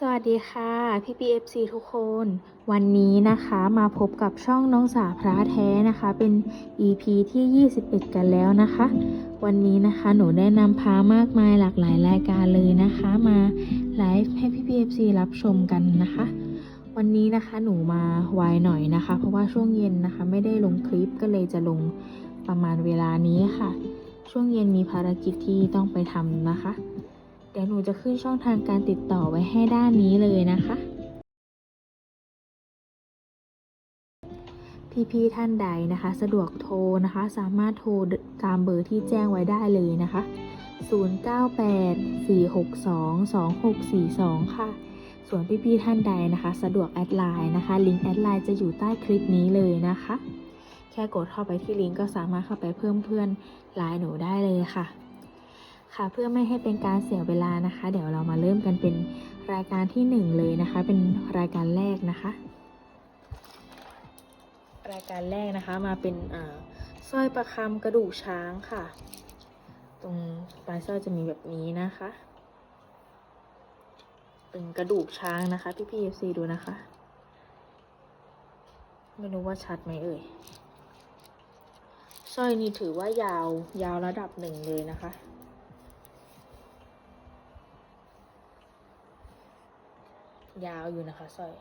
สวัสดีค่ะพี่พีเอฟซีทุกคน วันนี้นะคะมาพบกับช่องน้องสาพระแท้นะคะ เป็น EP ที่ 21 กันแล้วนะคะ วันนี้นะคะหนูได้นำพามากมายหลากหลายรายการเลยนะคะ มาไลฟ์ให้พี่พีเอฟซีรับชมกันนะคะ วันนี้นะคะหนูมาไวหน่อยนะคะ เพราะว่าช่วงเย็นนะคะ ไม่ได้ลงคลิปก็เลยจะลงประมาณเวลานี้ค่ะ ช่วงเย็นมีภารกิจที่ต้องไปทำนะคะ ดี๋ยวหนูจะขึ้นช่องทางการติดต่อไว้ให้ด้านนี้เลยนะคะ พี่ๆท่านใดนะคะ สะดวกโทรนะคะ สามารถโทรตามเบอร์ที่แจ้งไว้ได้เลยนะคะ 0984622642 ค่ะ ส่วนพี่ๆท่านใดนะคะ สะดวกแอดไลน์นะคะ ลิงก์แอดไลน์จะอยู่ใต้คลิปนี้เลยนะคะ แค่กดเข้าไปที่ลิงก์ก็สามารถเข้าไปเพิ่มเพื่อนไลน์หนูได้เลยค่ะ ค่ะเพื่อไม่ให้เป็นการเสียเวลานะคะ เดี๋ยวเรามาเริ่มกันเป็นรายการที่หนึ่งเลยนะคะ เป็นรายการแรกนะคะ รายการแรกนะคะมาเป็นสร้อยประคำกระดูกช้างค่ะ ตรงปลายสร้อยจะมีแบบนี้นะคะ เป็นกระดูกช้างนะคะพี่พี่เอฟซีดูนะคะ ไม่รู้ว่าชัดไหมเอ่ยสร้อยนี้ถือว่ายาวยาวระดับหนึ่งเลยนะคะ ยาวอยู่นะคะสร้อย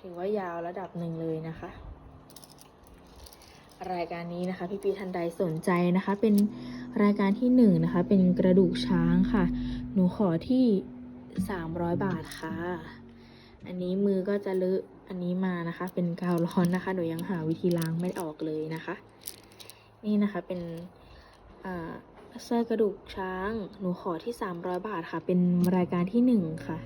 ถือว่ายาวระดับหนึ่งเลยนะคะ รายการนี้นะคะ พี่ปีทันใดสนใจนะคะ เป็นรายการที่หนึ่งนะคะ เป็นกระดูกช้างค่ะ หนูขอที่สามร้อยบาทค่ะ อันนี้มือก็จะเลอะอันนี้มานะคะ เป็นกาวร้อนนะคะ หนูยังหาวิธีล้างไม่ออกเลยนะคะ นี่นะคะเป็นอ่าสร้อกระดูกช้าง หนูขอที่ 300 บาทค่ะ เป็นรายการที่ 1 ค่ะ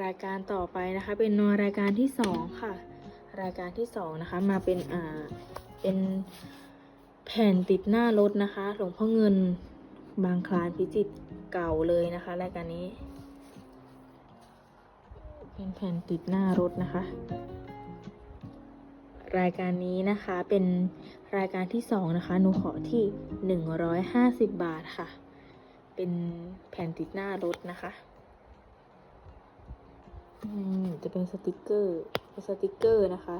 รายการต่อไปนะคะเป็นรายการที่2ค่ะ รายการที่2นะคะมาเป็นอ่าเป็นแผ่นติดหน้ารถนะคะหลวงพ่อเงินบางคลานพิจิตเก่าเลยนะคะรายการนี้ เป็นแผ่นติดหน้ารถนะคะ รายการนี้นะคะเป็นรายการที่สองนะคะหนูขอที่หนึ่งร้อยห้าสิบบาทค่ะ เป็นแผ่นติดหน้ารถนะคะ จะเป็นสติกเกอร์เป็นสติกเกอร์นะคะ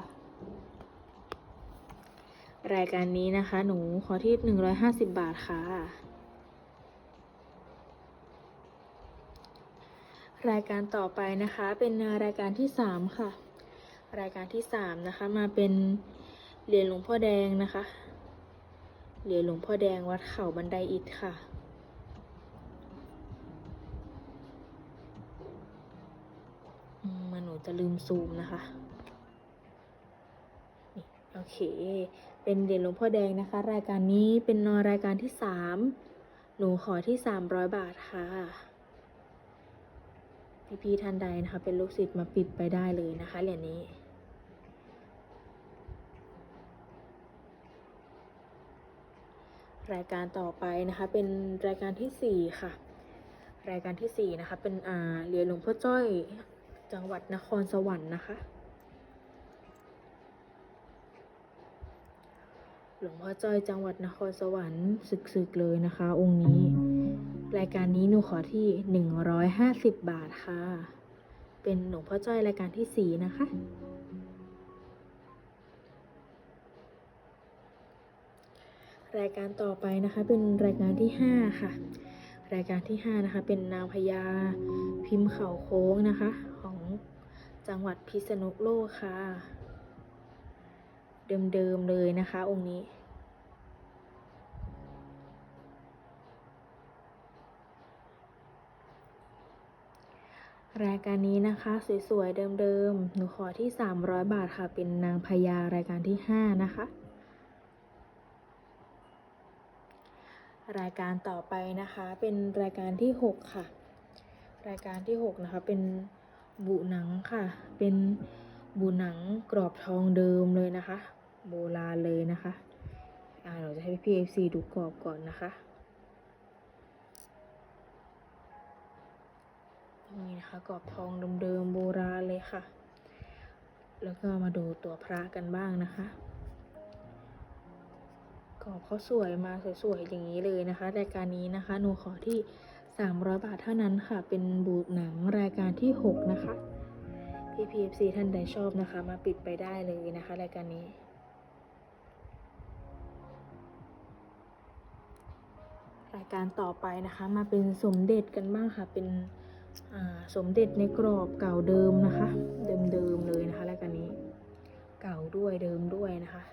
รายการนี้นะคะ หนูขอที่หนึ่งร้อยห้าสิบบาทค่ะ รายการต่อไปนะคะเป็นรายการที่สามค่ะ รายการที่สามนะคะมาเป็นเหรียญหลวงพ่อแดงนะคะ เหรียญหลวงพ่อแดงวัดเขาบันไดอิฐค่ะ อืมมั นหนูจะลืมซูมนะคะนี่โอเค เป็นเหรียญหลวงพ่อแดงนะคะ รายการนี้เป็นนอรายการที่สามหนูขอที่สามร้อยบาทค่ะพี่ๆท่านใดนะคะ เป็นลูกศิษย์มาปิดไปได้เลยนะคะเหรียญนี้รายการต่อไปนะคะเป็นรายการที่สี่ค่ะ รายการที่สี่นะคะ เป็นอ่าเหรียญหลวงพ่อจ้อย จังหวัดนครสวรรค์นะคะ หลวงพ่อจ้อยจังหวัดนครสวรรค์ศึกๆเลยนะคะ องค์นี้ รายการนี้หนูขอที่หนึ่งร้อยห้าสิบบาทค่ะ เป็นหลวงพ่อจ้อยรายการที่สี่นะคะรายการต่อไปนะคะเป็นรายการที่ห้าค่ะ รายการที่ห้านะคะ เป็นนางพญาพิมพ์เขาโค้งนะคะ จังหวัดพิษณุโลกค่ะ เดิมๆเลยนะคะ องค์นี้รายการนี้นะคะสวยๆเดิมๆหนูขอที่ 300 บาทค่ะ เป็นนางพญารายการที่ 5 นะคะ รายการต่อไปนะคะเป็นรายการที่ 6 ค่ะ รายการที่ 6 นะคะเป็น บุหนังค่ะ เป็นบุหนังกรอบทองเดิมเลยนะคะ โบราณเลยนะคะ อ่าเราจะให้พี่เอฟซีดูกรอบก่อนนะคะนี่นะคะกรอบทองเดิมๆโบราณเลยค่ะ แล้วก็มาดูตัวพระกันบ้างนะคะ กรอบเขาสวยมาสวยๆอย่างนี้เลยนะคะรายการนี้นะคะหนูขอที่ 300 บาทเท่านั้นค่ะ เป็นบูทหนังรายการที่ 6 นะคะ พี่พีเอฟซีท่านใดชอบนะคะ มาปิดไปได้เลยนะคะ รายการนี้ รายการต่อไปนะคะ มาเป็นสมเด็จกันบ้างค่ะ เป็นสมเด็จในกรอบเก่าเดิมนะคะ เดิมๆเลยนะคะ รายการนี้ เก่าด้วยเดิมด้วยนะคะ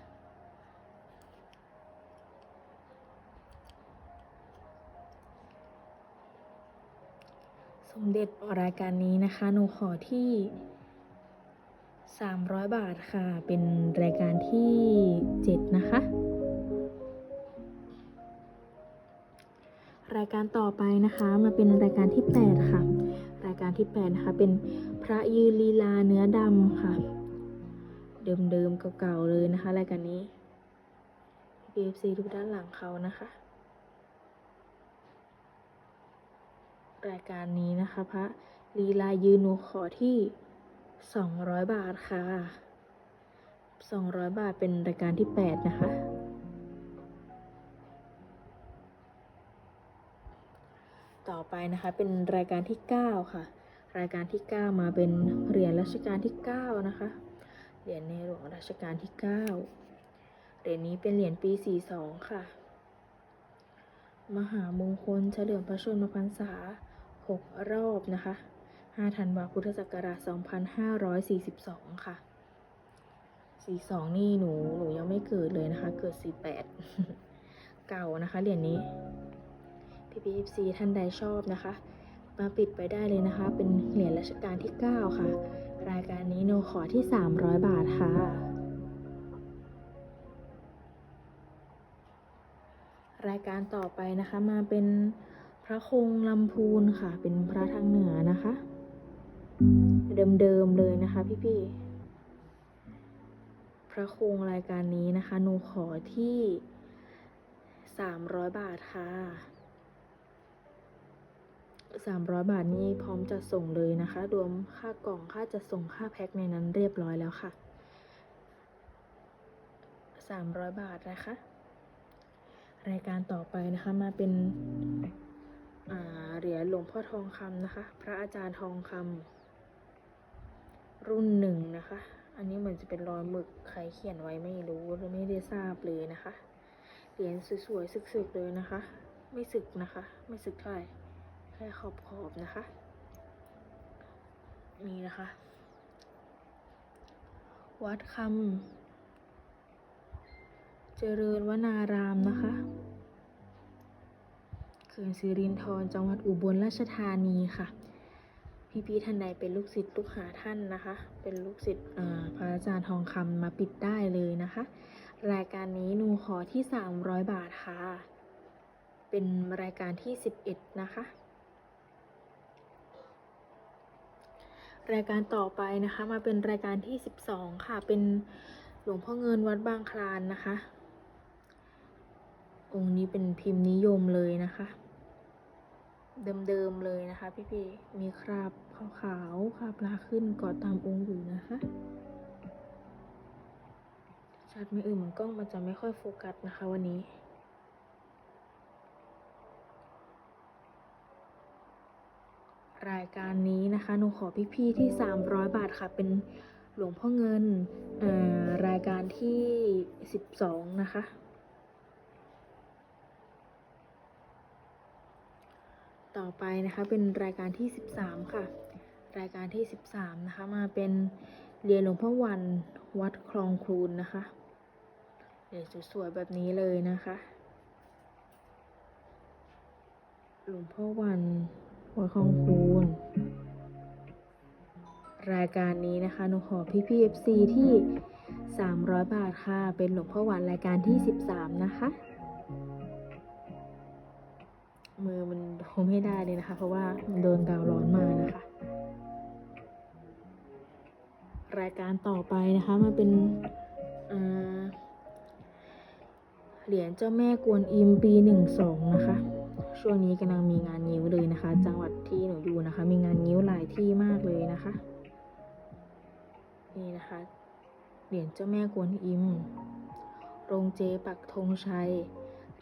สมเด็จรายการนี้นะคะหนูขอที่ 300 บาทค่ะ เป็นรายการที่ 7 นะคะ รายการต่อไปนะคะมาเป็นรายการที่ 8 ค่ะ รายการที่ 8 นะคะ เป็นพระยืนลีลาเนื้อดำค่ะ เดิมๆเก่าๆเลยนะคะ รายการนี้ BFC ดูด้านหลังเขานะคะ รายการนี้นะคะพระลีลายืนหนูขอที่ 200 บาทค่ะ 200 บาทเป็นรายการที่ 8 นะคะ ต่อไปนะคะเป็นรายการที่ 9 ค่ะ รายการที่ 9 มาเป็นเหรียญรัชกาลที่ 9 นะคะ เหรียญในหลวงรัชกาลที่ 9 เหรียญนี้เป็นเหรียญปี 42 ค่ะ มหามงคลเฉลิมพระชนมพรรษา 6 รอบนะคะ 5 ธันวาคมพุทธศักราช 2542 ค่ะ 42 นี่หนูหนูยังไม่เกิดเลยนะคะ เกิด 48 เก่านะคะเหรียญนี้พี่พีซีท่านใดชอบนะคะ มาปิดไปได้เลยนะคะ เป็นเหรียญรัชกาลที่ 9 ค่ะ รายการนี้หนูขอที่ 300 บาทค่ะรายการต่อไปนะคะมาเป็น ระคงลำพูนค่ะ เป็นพระทางเหนือนะคะ เดิมๆเลยนะคะพี่ๆ พระคงรายการนี้นะคะหนูขอที่ 300 บาทค่ะ 300 บาทนี้พร้อมจะส่งเลยนะคะ รวมค่ากล่องค่าจะส่งค่าแพ็คในนั้นเรียบร้อยแล้วค่ะ 300 บาทนะคะ รายการต่อไปนะคะมาเป็น เหรียญหลวงพ่อทองคำนะคะ พระอาจารย์ทองคำรุ่นหนึ่งนะคะ อันนี้เหมือนจะเป็นรอยหมึกใครเขียนไว้ไม่รู้หรือไม่ได้ทราบเลยนะคะ เหรียญสวยๆสึกๆเลยนะคะ ไม่สึกนะคะ ไม่สึกเท่าไหร่แค่ขอบๆนะคะนี่นะคะ วัดคำเจริญวนารามนะคะ ขื่อนสิรินธรจังหวัดอุบลราชธานีค่ะพี่พี่ๆท่านใดเป็นลูกศิษย์ลูกหาท่านนะคะ เป็นลูกศิษย์พระอาจารย์ทองคำมาปิดได้เลยนะคะ รายการนี้หนูขอที่ 300 บาทค่ะ เป็นรายการที่ 11 นะคะรายการต่อไปนะคะมาเป็นรายการที่ 12 ค่ะ เป็นหลวงพ่อเงินวัดบางคลานนะคะ องค์นี้เป็นพิมพ์นิยมเลยนะคะ เดิมๆเลยนะคะ พี่ๆมีคราบขาวๆคราบลาขึ้นเกาะตามองค์อยู่นะคะชัดไม่เอ่ยเหมือนกล้องมันจะไม่ค่อยโฟกัสนะคะ วันนี้รายการนี้นะคะหนูขอพี่ๆที่ 300 บาทค่ะ เป็นหลวงพ่อเงินอ่ารายการที่ 12 นะคะ ต่อไปนะคะเป็นรายการที่ 13 ค่ะ รายการที่ 13 นะคะ มาเป็นเรียนหลวงพ่อวันวัดคลองครูนนะคะเดี๋ยวสวยๆแบบนี้เลยนะคะ หลวงพ่อวันวัดคลองครูนรายการนี้นะคะหนูขอพี่พีเอฟซีที่ 300 บาทค่ะ เป็นหลวงพ่อวันรายการที่ 13 นะคะ มือมันโดนไม่ได้เลยนะคะ เพราะว่ามันโดนกาวร้อนมานะคะ รายการต่อไปนะคะมาเป็นเหรียญเจ้าแม่กวนอิมปีหนึ่งสองนะคะ ช่วงนี้กำลังมีงานงิ้วเลยนะคะ จังหวัดที่หนูอยู่นะคะ มีงานงิ้วหลายที่มากเลยนะคะ นี่นะคะ เหรียญเจ้าแม่กวนอิม โรงเจปักธงชัย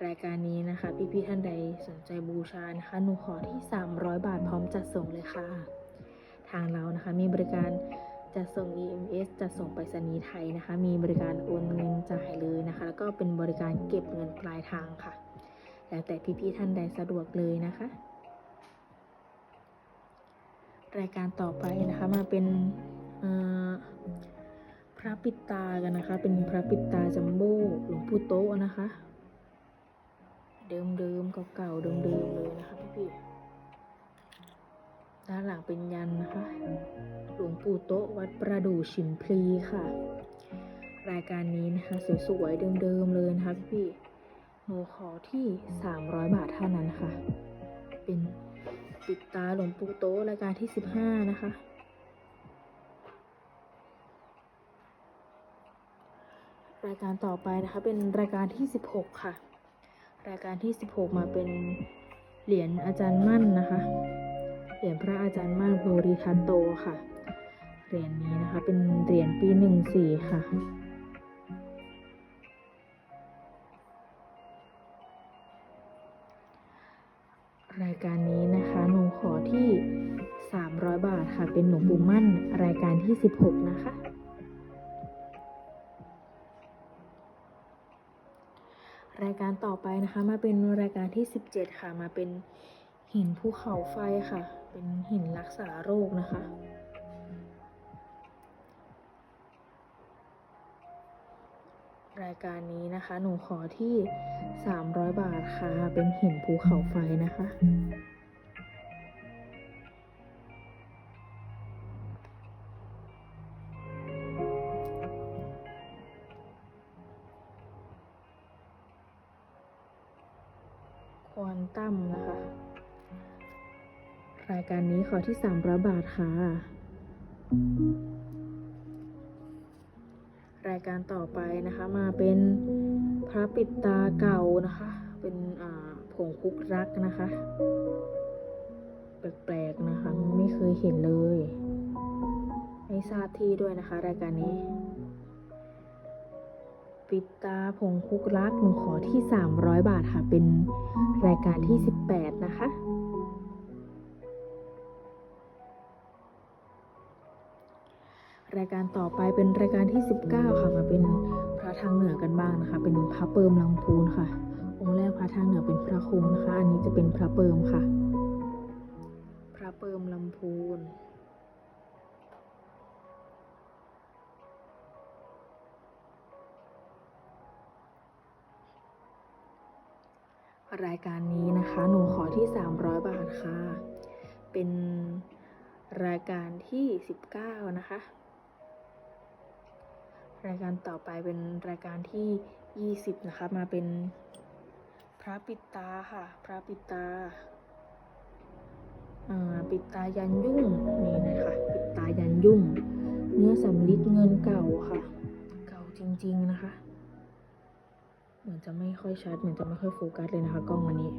รายการนี้นะคะ พี่ๆท่านใดสนใจบูชานะคะหนูขอที่ 300 บาทพร้อมจัดส่งเลยค่ะ ทางเรานะคะมีบริการจัดส่ง EMS จัดส่งไปรษณีย์ไทยนะคะ มีบริการโอนเงินจ่ายเลยนะคะ แล้วก็เป็นบริการเก็บเงินปลายทางค่ะ แล้วแต่พี่ๆท่านใดสะดวกเลยนะคะ รายการต่อไปนะคะมาเป็นพระปิตากันนะคะ เป็นพระปิตาจัมโบ้หลวงปู่โต๊ะนะคะ เดิมๆเก่าๆเดิมๆเลยนะคะพี่ๆด้านหลังเป็นยันนะคะ หลวงปู่โต๊ะวัดประดู่ฉิมพลีค่ะ รายการนี้นะคะสวยๆเดิมๆเลยนะคะพี่ๆหนูขอที่ 300 บาทเท่านั้นค่ะ เป็นปิดตาหลวงปู่โต๊ะรายการที่ 15 นะคะ รายการต่อไปนะคะเป็นรายการที่ 16 ค่ะ รายการที่ 16 มาเป็นเหรียญอาจารย์มั่นนะคะ เหรียญพระอาจารย์มั่นโพริทัตโตค่ะ เหรียญนี้นะคะเป็นเหรียญปี 14 ค่ะรายการนี้นะคะหนูขอที่ 300 บาทค่ะ เป็นหลวงปู่มั่น รายการที่ 16 นะคะ รายการต่อไปนะคะ มาเป็นรายการที่ 17 ค่ะ มาเป็นหินภูเขาไฟค่ะ เป็นหินรักษาโรคนะคะรายการนี้นะคะ หนูขอที่ 300 บาทค่ะ เป็นหินภูเขาไฟนะคะ ขอที่ 300 บาทค่ะ รายการต่อไปนะคะมาเป็นพระปิดตาเก่านะคะ เป็นผงคุกรักนะคะ แปลกๆนะคะ ไม่เคยเห็นเลย ไม่ทราบที่ด้วยนะคะ รายการนี้ ปิดตาผงคุกรักหนูขอที่ 300 บาทค่ะ เป็นรายการที่ 18 นะคะ รายการต่อไปเป็นรายการที่ 19 ค่ะมาเป็นพระทางเหนือกันบ้างนะคะ เป็นพระเปิมลำพูนค่ะ องค์แรกพระทางเหนือเป็นพระคงนะคะ อันนี้จะเป็นพระเปิมค่ะ พระเปิมลำพูนรายการนี้นะคะ หนูขอที่ 300 บาทค่ะ เป็นรายการที่ 19 นะคะ รายการต่อไปเป็นรายการที่ 20 นะคะ มาเป็นพระปิดตาค่ะ พระปิดตาปิดตายันยุ่งนี่นะคะปิดตายันยุ่ง เนื้อสำลิดเงินเก่าค่ะ เก่าจริง ๆนะคะ เหมือนจะไม่ค่อยชัดเหมือนจะไม่ค่อยโฟกัสเลยนะคะกล้องวันนี้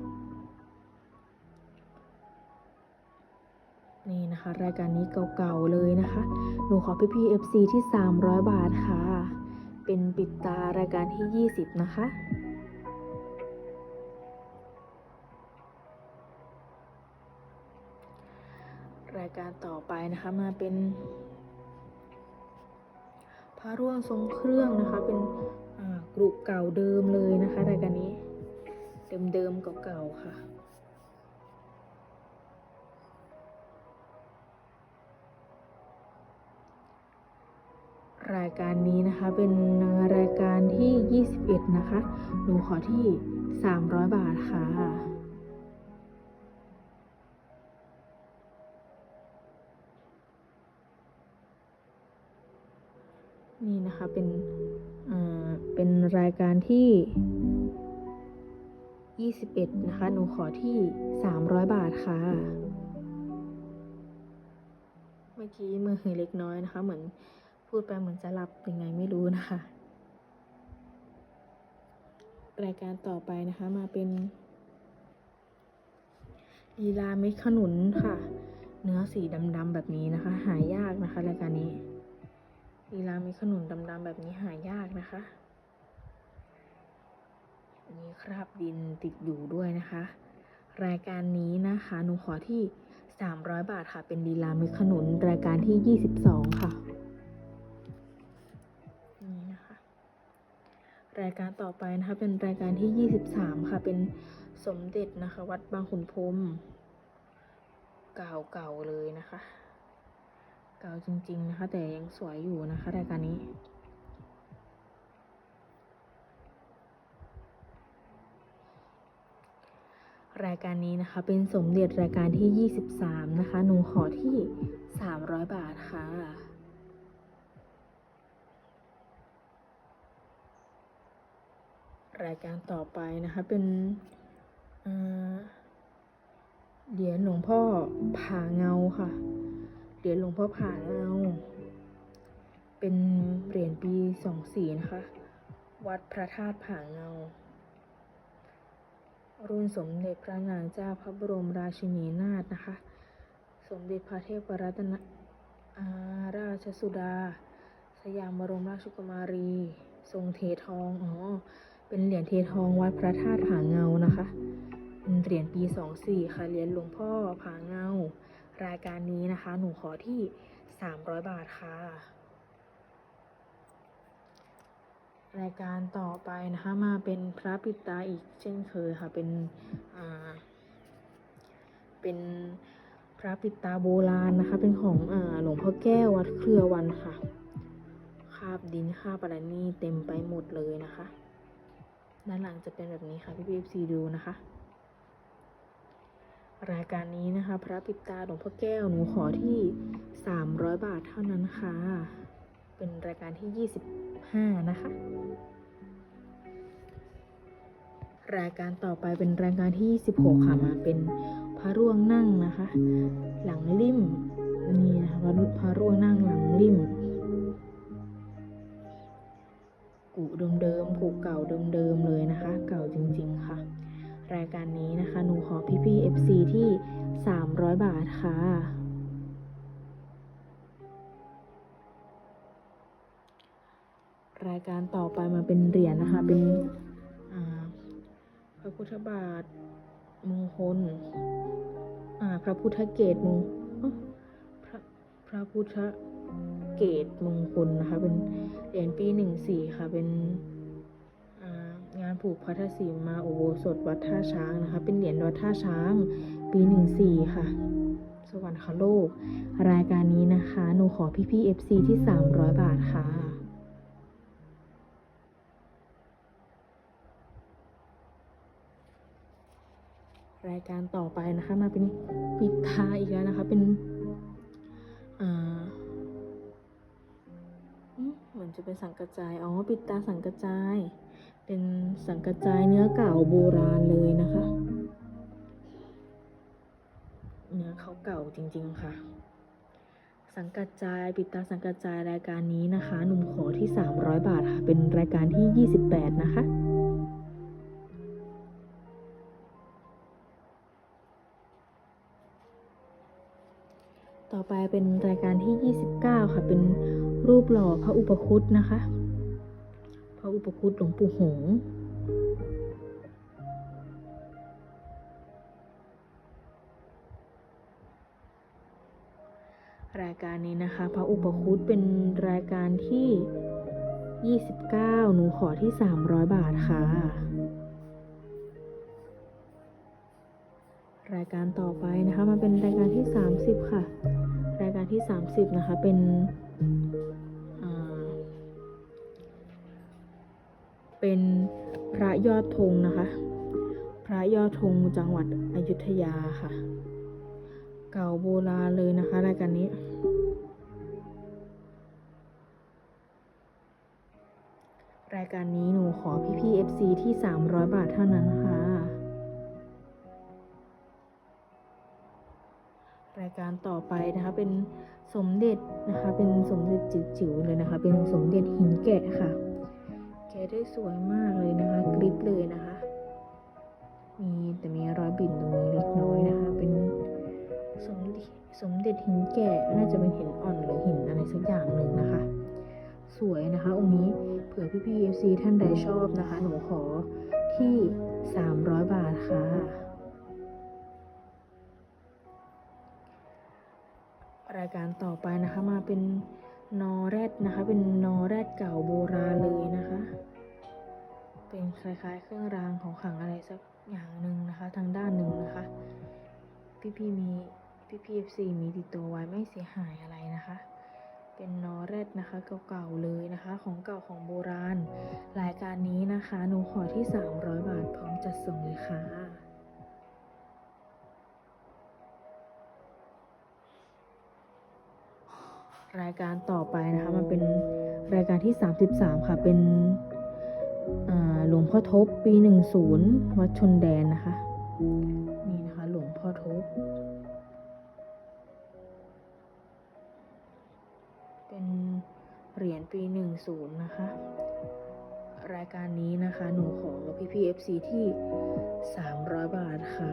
นี่นะคะ รายการนี้เก่าๆเลยนะคะ หนูขอพี่ๆ FC ที่ 300 บาทค่ะ เป็นปิดตารายการที่ 20 นะคะรายการต่อไปนะคะมาเป็นพระร่วงทรงเครื่องนะคะ เป็นกรุเก่าเดิมเลยนะคะรายการนี้ เดิมๆเก่าๆค่ะ รายการนี้นะคะ เป็นรายการที่ 21 นะคะ หนูขอที่ 300 บาทค่ะ นี่นะคะเป็นเป็นรายการที่ 21 นะคะ หนูขอที่ 300 บาทค่ะ เมื่อกี้มือหือเล็กน้อยนะคะ เหมือน พูดไปเหมือนจะหลับยังไงไม่รู้นะคะ รายการต่อไปนะคะมาเป็นลีลาเม็ดขนุนค่ะ เนื้อสีดำๆแบบนี้นะคะ หายากนะคะรายการนี้ลีลาเม็ดขนุนดำๆแบบนี้หายากนะคะมีคราบดินติดอยู่ด้วยนะคะ รายการนี้นะคะหนูขอที่ 300 บาทค่ะ เป็นลีลาเมฆขนุนรายการที่ 22 ค่ะ รายการต่อไปนะคะ เป็นรายการที่ 23 ค่ะ เป็นสมเด็จนะคะ วัดบางขุนพรมเก่าๆเลยนะคะ เก่าจริง ๆ นะคะ แต่ยังสวยอยู่นะคะ รายการนี้รายการนี้นะคะเป็นสมเด็จรายการที่ 23 นะคะ หนูขอที่ 300 บาทค่ะ รายการต่อไปนะคะ เป็นเหรียญหลวงพ่อผาเงาค่ะ เหรียญหลวงพ่อผาเงา เป็นเหรียญปีสองสี่นะคะ วัดพระธาตุผาเงา รุ่นสมเด็จพระนางเจ้าพระบรมราชินีนาถนะคะ สมเด็จพระเทพรัตนาราชสุดา สยามบรมราชกุมารี ทรงเททอง อ๋อ เป็นเหรียญเททองวัดพระธาตุผาเงานะคะเป็นเหรียญปี24ค่ะเหรียญหลวงพ่อผาเงา รายการนี้นะคะ หนูขอที่ 300 บาทค่ะ รายการต่อไปนะคะมาเป็นพระปิดตาอีกเช่นเคยค่ะเป็นอ่าเป็นพระปิดตาโบราณนะคะ เป็นของอ่าหลวงพ่อแก้ววัดเครือวันค่ะคาบดินคาบอะไรนี่เต็มไปหมดเลยนะคะ ด้านหลังจะเป็นแบบนี้ค่ะพี่พีเอฟซีดูนะคะ รายการนี้นะคะ พระปิดตาหลวงพ่อแก้วหนูขอที่ 300 บาทเท่านั้นค่ะ เป็นรายการที่ 25 นะคะ รายการต่อไปเป็นรายการที่ 26 ค่ะมาเป็นพระร่วงนั่งนะคะ หลังลิ่มนี่นะคะพระพระร่วงนั่งหลังลิ่ม กูเดิมๆกูเก่าเดิมๆเลยนะคะ เก่าจริงๆค่ะ รายการนี้นะคะหนูขอพี่พี่ FC ที่ 300 บาทค่ะ รายการต่อไปมาเป็นเหรียญนะคะ เป็นพระพุทธบาทมงคลพระพุทธเกตมงพระพระพุทธ เกตมงคลนะคะ เป็นเหรียญปีหนึ่งสี่ค่ะ เป็นงานผูกพัทธสีมาอุโบสถวัดท่าช้างนะคะ เป็นเหรียญวัดท่าช้าง ปีหนึ่งสี่ค่ะ สวรรคโลก รายการนี้นะคะ หนูขอพี่พี่ๆ FC ที่300บาทค่ะรายการต่อไปนะคะมาเป็นปิดท้ายอีกแล้วนะคะ เป็นอ่า เหมือนจะเป็นสังกระจาย อ๋อ ปิดตาสังกระจาย เป็นสังกระจายเนื้อเก่าโบราณเลยนะคะ เนื้อเขาเก่าจริง ๆ ค่ะ สังกัดจายปิดตาสังกัดจายรายการนี้นะคะ หนุ่มขอที่ 300 บาทค่ะ เป็นรายการที่ 28 นะคะต่อไปเป็นรายการที่ 29 ค่ะ เป็น รูปหล่อพระอุปคุตนะคะ พระอุปคุตหลวงปู่หงรายการนี้นะคะ พระอุปคุตเป็นรายการที่ 29 หนูขอที่ 300 บาทค่ะ รายการต่อไปนะคะมาเป็นรายการที่ 30 ค่ะ รายการที่ 30 นะคะ เป็น เป็นพระยอดธงนะคะ พระยอดธงจังหวัดอยุธยาค่ะ เก่าโบราณเลยนะคะรายการนี้ รายการนี้หนูขอพี่พี่ FC ที่ 300 บาทเท่านั้นค่ะ รายการต่อไปนะคะเป็นสมเด็จนะคะ เป็นสมเด็จจิ๋วๆเลยนะคะ เป็นสมเด็จหินแกะค่ะ แกะได้สวยมากเลยนะคะกริบเลยนะคะ มีแต่มีรอยบิ่นตรงนี้เล็กน้อยนะคะ เป็นสมเด็จสมเด็จหินแกะน่าจะเป็นหินอ่อนหรือหินอะไรสักอย่างหนึ่งนะคะ สวยนะคะองค์นี้เผื่อพี่พีเอฟซีท่านใดชอบนะคะ หนูขอทที่ 300 บาทค่ะรายการต่อไปนะคะมาเป็นนอแรดนะคะ เป็นนอแรดเก่าโบราณเลยนะคะ เป็นคล้ายๆ เครื่องรางของขลังอะไรสักอย่างหนึ่งนะคะ ทางด้านหนึ่งนะคะ พี่พี่ๆมีพี่พีเอฟซีมีติดตัวไว้ไม่เสียหายอะไรนะคะ เป็นนอแรดนะคะเก่าๆเลยนะคะ ของเก่าของโบราณรายการนี้นะคะหนูขอที่ 300 บาทพร้อมจัดส่งเลยค่ะรายการต่อไปนะคะ มันเป็นรายการที่ 33 ค่ะ เป็นอ่า หลวงพ่อทบปี 10 วัดชนแดนนะคะ นี่นะคะหลวงพ่อทบ เป็นเหรียญปี 10 นะคะ รายการนี้นะคะหนูขอพี่พี FC ที่ 300 บาทค่ะ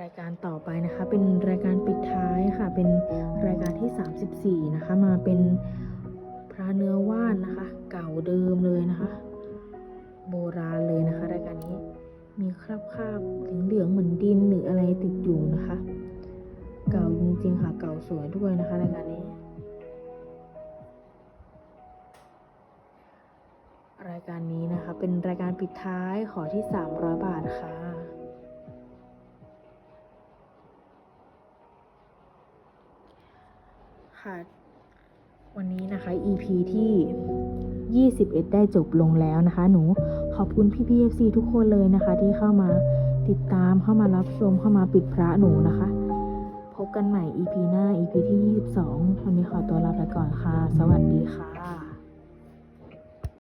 รายการต่อไปนะคะ เป็นรายการปิดท้ายค่ะ เป็นรายการที่ 34 นะคะ มาเป็น ระเนื้อว่านนะคะ เก่าเดิมเลยนะคะ โบราณเลยนะคะรายการนี้มีคราบคราบเหลืองๆเหมือนดินหรืออะไรติดอยู่นะคะ เก่าจริงๆค่ะเก่าสวยด้วยนะคะรายการนี้ รายการนี้นะคะ เป็นรายการปิดท้ายขอที่ 300 บาทค่ะค่ะ วันนี้นะคะ EP ที่ 21 ได้จบลงแล้วนะคะ หนูขอบคุณพี่พีเอฟซีทุกคนเลยนะคะ ที่เข้ามาติดตามเข้ามารับชมเข้ามาปิดพระหนูนะคะ พบกันใหม่ EP หน้า EP ที่ 22 วันนี้ขอตัวลาไปก่อนค่ะ สวัสดีค่ะ